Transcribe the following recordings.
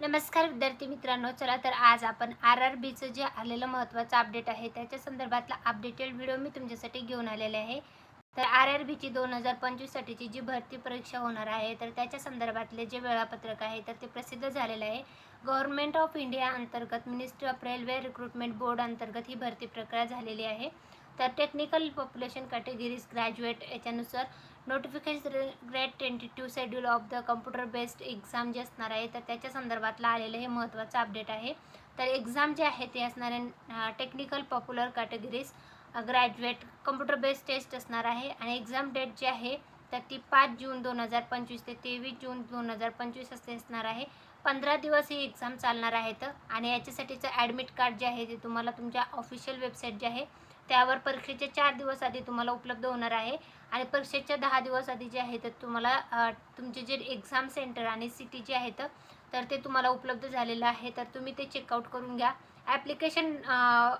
नमस्कार विद्यार्थी मित्रांनो चला तर आज आपण आर आर बीचं जे आलेलं महत्त्वाचं अपडेट आहे त्याच्या संदर्भातला अपडेटेड व्हिडिओ मी तुमच्यासाठी घेऊन आलेले आहे. तर आर आर बीची दोन हजार पंचवीससाठीची जी भरती परीक्षा होणार आहे तर त्याच्या संदर्भातले जे वेळापत्रक आहे तर ते प्रसिद्ध झालेलं आहे. गव्हर्नमेंट ऑफ इंडिया अंतर्गत ministry of railway recruitment board अंतर्गत ही भरती प्रक्रिया झालेली आहे. तर टेक्निकल पॉप्युलेशन कॅटेगरीज ग्रॅज्युएट याच्यानुसार notification grade twenty two schedule of the computer based exam जे असणार आहे तर त्याच्या संदर्भातला आलेलं हे महत्त्वाचं अपडेट आहे. तर एक्झाम जे आहे ते असणार आहे technical popular categories graduate computer based test असणार आहे. आणि एक्झाम डेट जे आहे तर ती पाच जून दोन हजार पंचवीस ते तेवीस जून दोन हजार पंचवीस असते असणार आहे. पंधरा दिवस ही एक्झाम चालणार आहेत आणि याच्यासाठीचं ॲडमिट कार्ड जे आहे ते तुम्हाला तुमच्या ऑफिशियल वेबसाईट जे आहे त्यावर परीक्षेचे चार दिवस आधी तुम्हाला उपलब्ध होणार आहे. आणि परीक्षेच्या दहा दिवस आधी जे आहे तर तुम्हाला तुमचे जे एक्झाम सेंटर आणि सिटी जे आहेत तर ते तुम्हाला उपलब्ध झालेलं आहे. तर तुम्ही ते चेकआउट करून घ्या. ॲप्लिकेशन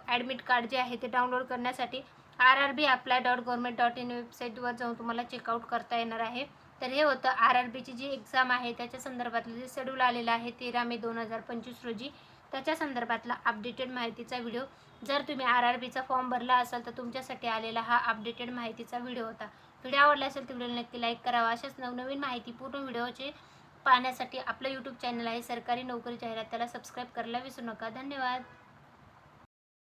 ॲडमिट कार्ड जे आहे ते डाउनलोड करण्यासाठी R R B apply dot government dot in वेबसाईटवर जाऊन तुम्हाला चेकआउट करता येणार आहे. तर हे होतं आर आर बीची जी एक्झाम आहे त्याच्या संदर्भातलं जे शेड्यूल आलेलं आहे तेरा मे दोन हजार पंचवीस रोजी त्याच्या संदर्भातला अपडेटेड माहितीचा व्हिडिओ जर तुम्ही आर आर बीचा फॉर्म भरला असाल तर तुमच्यासाठी आलेला हा अपडेटेड माहितीचा व्हिडिओ होता. व्हिडिओ आवडला असेल तर व्हिडिओला नक्की लाईक करावा. अशाच नवनवीन माहिती पूर्ण व्हिडिओचे पाहण्यासाठी आपलं यूट्यूब चॅनल आहे सरकारी नोकरी जाहिरात त्याला सबस्क्राईब करायला विसरू नका. धन्यवाद.